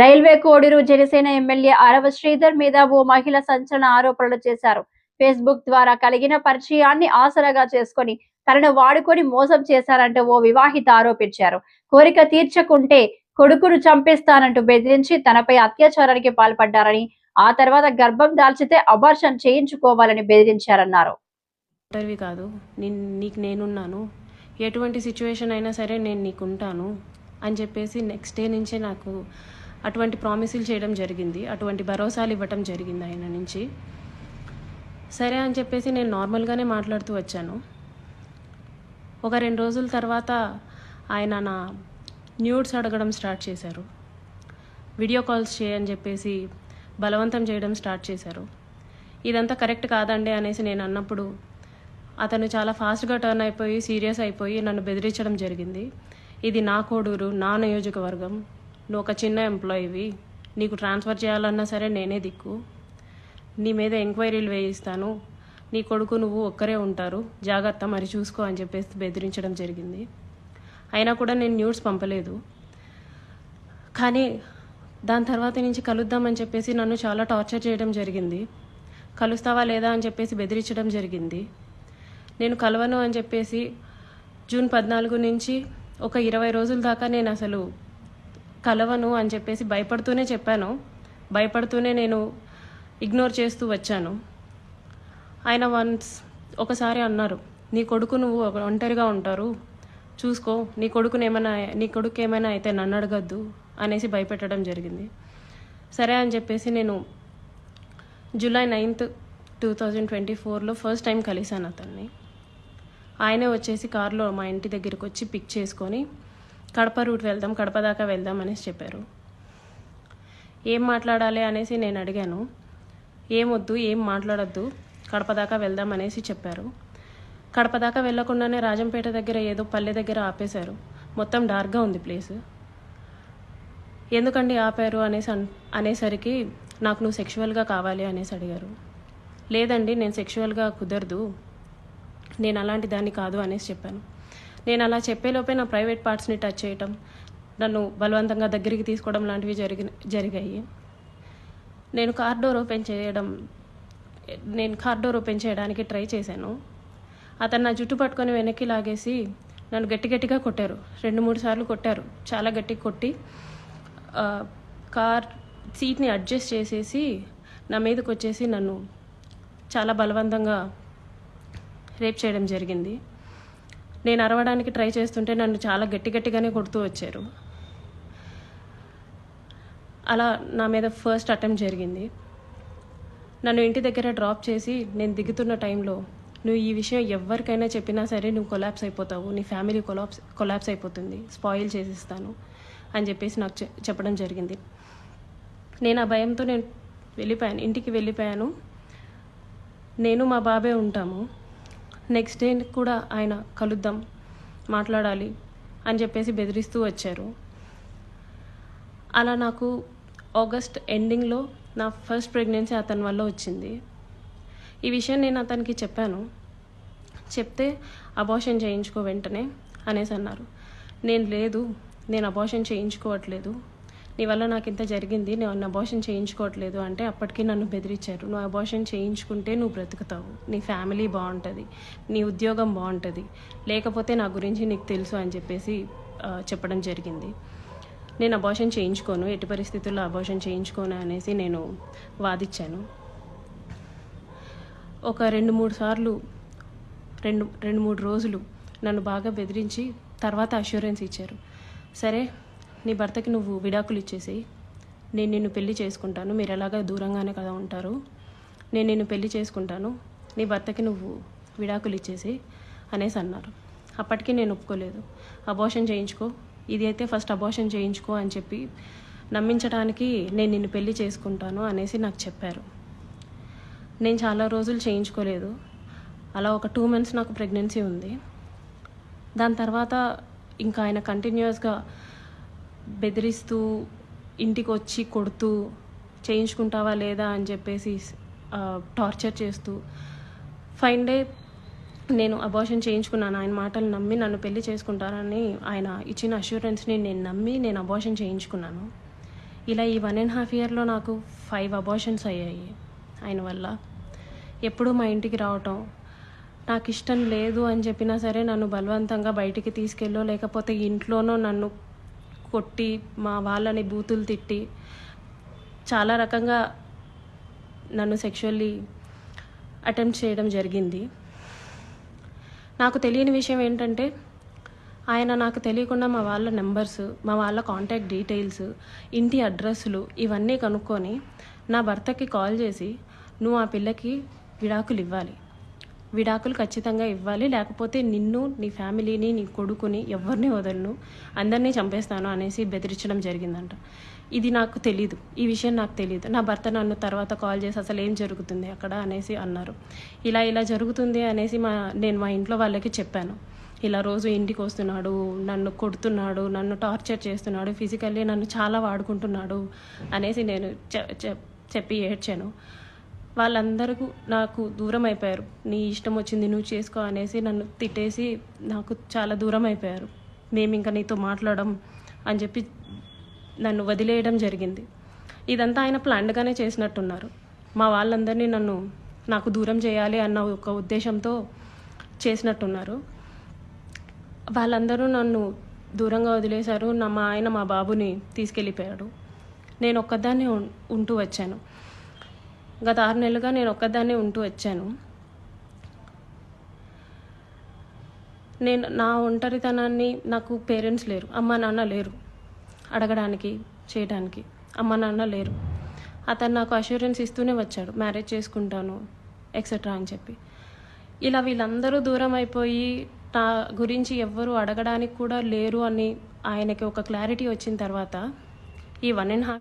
Railway Koduru Janasena MLA Arava Sridhar మీద ఓ మహిళ సంచలన ఆరోపణలు చేశారు. ఫేస్బుక్ ద్వారా కలిగిన పరిచయాన్ని ఆసరాగా చేసుకొని తనను వాడుకొని మోసం చేశారంటూ ఓ వివాహిత ఆరోపించారు. కోరిక తీర్చకుంటే కొడుకును చంపేస్తానంటూ బెదిరించి తనపై అత్యాచారానికి పాల్పడ్డారని ఆ తర్వాత గర్భం దాల్చితే అబార్షన్ చేయించుకోవాలని బెదిరించారన్నారు. కాదు. నీకు నేనున్నాను. ఎటువంటి సిచ్యువేషన్ అయినా సరే నేను నీకు ఉంటాను అని చెప్పేసి నెక్స్ట్ డే నుంచే నాకు అటువంటి ప్రామిసులు చేయడం జరిగింది. అటువంటి భరోసాలు ఇవ్వటం జరిగింది ఆయన నుంచి. సరే అని చెప్పేసి నేను నార్మల్గానే మాట్లాడుతూ వచ్చాను. ఒక రెండు రోజుల తర్వాత ఆయన నా న్యూడ్స్ అడగడం స్టార్ట్ చేశారు. వీడియో కాల్స్ చేయని చెప్పేసి బలవంతం చేయడం స్టార్ట్ చేశారు. ఇదంతా కరెక్ట్ కాదండి అనేసి నేను అన్నప్పుడు అతను చాలా ఫాస్ట్గా టర్న్ అయిపోయి సీరియస్ అయిపోయి నన్ను బెదిరించడం జరిగింది. ఇది నా కోడూరు నా నియోజకవర్గం. నువ్వు ఒక చిన్న ఎంప్లాయీవి నీకు ట్రాన్స్ఫర్ చేయాలన్నా సరే నేనే దిక్కు. నీ మీద ఎంక్వైరీలు వేయిస్తాను. నీ కొడుకు నువ్వు ఒక్కరే ఉంటారు. జాగ్రత్త మరి చూసుకో అని చెప్పేసి బెదిరించడం జరిగింది. అయినా కూడా నేను న్యూస్ పంపలేదు. కానీ దాని తర్వాత నుంచి కలుద్దామని చెప్పేసి నన్ను చాలా టార్చర్ చేయడం జరిగింది. కలుస్తావా లేదా అని చెప్పేసి బెదిరించడం జరిగింది. నేను కలవను అని చెప్పేసి జూన్ పద్నాలుగు నుంచి ఒక ఇరవై రోజుల దాకా నేను అసలు కలవను అని చెప్పేసి భయపడుతూనే చెప్పాను. భయపడుతూనే నేను ఇగ్నోర్ చేస్తూ వచ్చాను. ఆయన వన్స్ ఒకసారి అన్నారు నీ కొడుకు నువ్వు ఒంటరిగా ఉంటారు. చూసుకో నీ కొడుకుని ఏమైనా నీ కొడుకు ఏమైనా అయితే నన్ను అడగద్దు అనేసి భయపెట్టడం జరిగింది. సరే అని చెప్పేసి నేను July ninth two thousand twenty ఫోర్లో ఫస్ట్ టైం కలిశాను అతన్ని. ఆయనే వచ్చేసి కారులో మా ఇంటి దగ్గరికి వచ్చి పిక్ చేసుకొని కడప రూట్ వెళ్దాం కడప దాకా వెళ్దాం అనేసి చెప్పారు. ఏం మాట్లాడాలి అనేసి నేను అడిగాను. ఏమొద్దు ఏం మాట్లాడొద్దు కడప దాకా వెళ్దాం అనేసి చెప్పారు. కడప దాకా వెళ్ళకుండానే రాజంపేట దగ్గర ఏదో పల్లె దగ్గర ఆపేశారు. మొత్తం డార్క్గా ఉంది ప్లేస్. ఎందుకండి ఆపారు అనేసి అనేసరికి నాకు నువ్వు సెక్షువల్గా కావాలి అనేసి అడిగారు. లేదండి నేను సెక్షువల్గా కుదరదు. నేను అలాంటి దాన్ని కాదు అనేసి చెప్పాను. నేను అలా చెప్పేలోపే నా ప్రైవేట్ పార్ట్స్ని టచ్ చేయటం నన్ను బలవంతంగా దగ్గరికి తీసుకోవడం లాంటివి జరిగి జరిగాయి. నేను కార్ డోర్ ఓపెన్ చేయడం నేను కార్ డోర్ ఓపెన్ చేయడానికి ట్రై చేశాను. అతను నా జుట్టు పట్టుకొని వెనక్కి లాగేసి నన్ను గట్టి గట్టిగా కొట్టారు. రెండు మూడు సార్లు కొట్టారు. చాలా గట్టిగా కొట్టి కార్ సీట్ని అడ్జస్ట్ చేసేసి నా మీదకి వచ్చేసి నన్ను చాలా బలవంతంగా రేప్ చేయడం జరిగింది. నేను అరవడానికి ట్రై చేస్తుంటే నన్ను చాలా గట్టి గట్టిగానే కొడుతూ వచ్చారు. అలా నా మీద ఫస్ట్ అటెంప్ట్ జరిగింది. నన్ను ఇంటి దగ్గర డ్రాప్ చేసి నేను దిగుతున్న టైంలో నువ్వు ఈ విషయం ఎవరికైనా చెప్పినా సరే నువ్వు కొలాప్స్ అయిపోతావు. నీ ఫ్యామిలీ కొలాప్స్ కొలాప్స్ అయిపోతుంది. స్పాయిల్ చేసిస్తాను. అని చెప్పేసి నాకు చె- చెప్పడం జరిగింది. నేను ఆ భయంతో నేను వెళ్ళిపోయాను. ఇంటికి వెళ్ళిపోయాను. నేను మా బాబే ఉంటాము. నెక్స్ట్ డే కూడా ఆయన కలుద్దాం మాట్లాడాలి అని చెప్పేసి బెదిరిస్తూ వచ్చారు. అలా నాకు ఆగస్ట్ ఎండింగ్లో నా ఫస్ట్ ప్రెగ్నెన్సీ అతని వల్ల వచ్చింది. ఈ విషయం నేను అతనికి చెప్పాను. చెప్తే అబార్షన్ చేయించుకో వెంటనే అనేసి అన్నారు. నేను లేదు నేను అబార్షన్ చేయించుకోవట్లేదు. నీ వల్ల నాకు ఇంత జరిగింది నేను అబార్షన్ చేయించుకోవట్లేదు అంటే అప్పటికి నన్ను బెదిరించారు. నువ్వు అబార్షన్ చేయించుకుంటే నువ్వు బ్రతుకుతావు. నీ ఫ్యామిలీ బాగుంటుంది నీ ఉద్యోగం బాగుంటుంది లేకపోతే నా గురించి నీకు తెలుసు అని చెప్పేసి చెప్పడం జరిగింది. నేను అబార్షన్ చేయించుకోను ఎట్టి పరిస్థితుల్లో అబార్షన్ చేయించుకోను అనేసి నేను వాదిచ్చాను. ఒక రెండు మూడు సార్లు రెండు రెండు మూడు రోజులు నన్ను బాగా బెదిరించి తర్వాత అష్యూరెన్స్ ఇచ్చారు. సరే నీ భర్తకి నువ్వు విడాకులు ఇచ్చేసి నేను నిన్ను పెళ్ళి చేసుకుంటాను. మీరు ఎలాగ దూరంగానే కదా ఉంటారు. నేను నిన్ను పెళ్ళి చేసుకుంటాను. నీ భర్తకి నువ్వు విడాకులు ఇచ్చేసి అనేసి అన్నారు. అప్పటికి నేను ఒప్పుకోలేదు. అబార్షన్ చేయించుకో. ఇది అయితే ఫస్ట్ అబోషన్ చేయించుకో అని చెప్పి నమ్మించడానికి నేను నిన్ను పెళ్ళి చేసుకుంటాను అనేసి నాకు చెప్పారు. నేను చాలా రోజులు చేయించుకోలేదు. అలా ఒక టూ మంత్స్ నాకు ప్రెగ్నెన్సీ ఉంది. దాని తర్వాత ఇంకా ఆయన కంటిన్యూస్గా బెదిరిస్తూ ఇంటికి వచ్చి కొడుతూ చేయించుకుంటావా లేదా అని చెప్పేసి టార్చర్ చేస్తూ ఫైన్ డే నేను అబార్షన్ చేయించుకున్నాను. ఆయన మాటలు నమ్మి నన్ను పెళ్ళి చేసుకుంటారని ఆయన ఇచ్చిన అష్యూరెన్స్ని నేను నమ్మి నేను అబార్షన్ చేయించుకున్నాను. ఇలా ఈ వన్ అండ్ హాఫ్ ఇయర్లో నాకు ఫైవ్ అబార్షన్స్ అయ్యాయి ఆయన వల్ల. ఎప్పుడూ మా ఇంటికి రావటం నాకు ఇష్టం లేదు అని చెప్పినా సరే నన్ను బలవంతంగా బయటికి తీసుకెళ్ళో లేకపోతే ఇంట్లోనో నన్ను కొట్టి మా వాళ్ళని బూతులు తిట్టి చాలా రకంగా నన్ను సెక్షువల్లీ అటెంప్ట్ చేయడం జరిగింది. నాకు తెలియని విషయం ఏంటంటే ఆయన నాకు తెలియకుండా మా వాళ్ళ నెంబర్స్ మా వాళ్ళ కాంటాక్ట్ డీటెయిల్స్ ఇంటి అడ్రస్లు ఇవన్నీ కనుక్కొని నా భర్తకి కాల్ చేసి నువ్వు ఆ పిల్లకి విడాకులు ఇవ్వాలి. విడాకులు ఖచ్చితంగా ఇవ్వాలి. లేకపోతే నిన్ను నీ ఫ్యామిలీని నీ కొడుకుని ఎవరిని వదలను అందరినీ చంపేస్తాను అనేసి బెదిరించడం జరిగిందంట. ఇది నాకు తెలీదు. ఈ విషయం నాకు తెలియదు నా భర్త నన్ను తర్వాత కాల్ చేసి అసలు ఏం జరుగుతుంది అక్కడ అనేసి అన్నారు. ఇలా ఇలా జరుగుతుంది అనేసి మా నేను మా ఇంట్లో వాళ్ళకి చెప్పాను. ఇలా రోజు ఇంటికి వస్తున్నాడు నన్ను కొడుతున్నాడు నన్ను టార్చర్ చేస్తున్నాడు ఫిజికల్లీ నన్ను చాలా వాడుకుంటున్నాడు అనేసి నేను చె- చెప్పి ఏడ్చాను. వాళ్ళందరూ నాకు దూరం అయిపోయారు. నీ ఇష్టం వచ్చింది నువ్వు చేసుకో అనేసి నన్ను తిట్టేసి నాకు చాలా దూరం అయిపోయారు. మేము ఇంకా నీతో మాట్లాడడం అని చెప్పి నన్ను వదిలేయడం జరిగింది. ఇదంతా ఆయన ప్లాన్డ్గానే చేసినట్టున్నారు. మా వాళ్ళందరినీ నన్ను నాకు దూరం చేయాలి అన్న ఒక ఉద్దేశంతో చేసినట్టున్నారు. వాళ్ళందరూ నన్ను దూరంగా వదిలేశారు. నా మా ఆయన మా బాబుని తీసుకెళ్ళిపోయాడు. నేను ఒక్కదాన్ని ఉం- ఉంటూ వచ్చాను. గత ఆరు నెలలుగా నేను ఒక్కదాన్నే ఉంటూ వచ్చాను. నేను నా ఒంటరితనాన్ని నాకు పేరెంట్స్ లేరు. అమ్మ నాన్న లేరు. అడగడానికి చేయడానికి అమ్మ నాన్న లేరు. అతను నాకు అష్యూరెన్స్ ఇస్తూనే వచ్చాడు. మ్యారేజ్ చేసుకుంటాను ఎక్సెట్రా అని చెప్పి. ఇలా వీళ్ళందరూ దూరం అయిపోయి నా గురించి ఎవ్వరు అడగడానికి కూడా లేరు అని ఆయనకి ఒక క్లారిటీ వచ్చిన తర్వాత ఈ వన్ అండ్ హాఫ్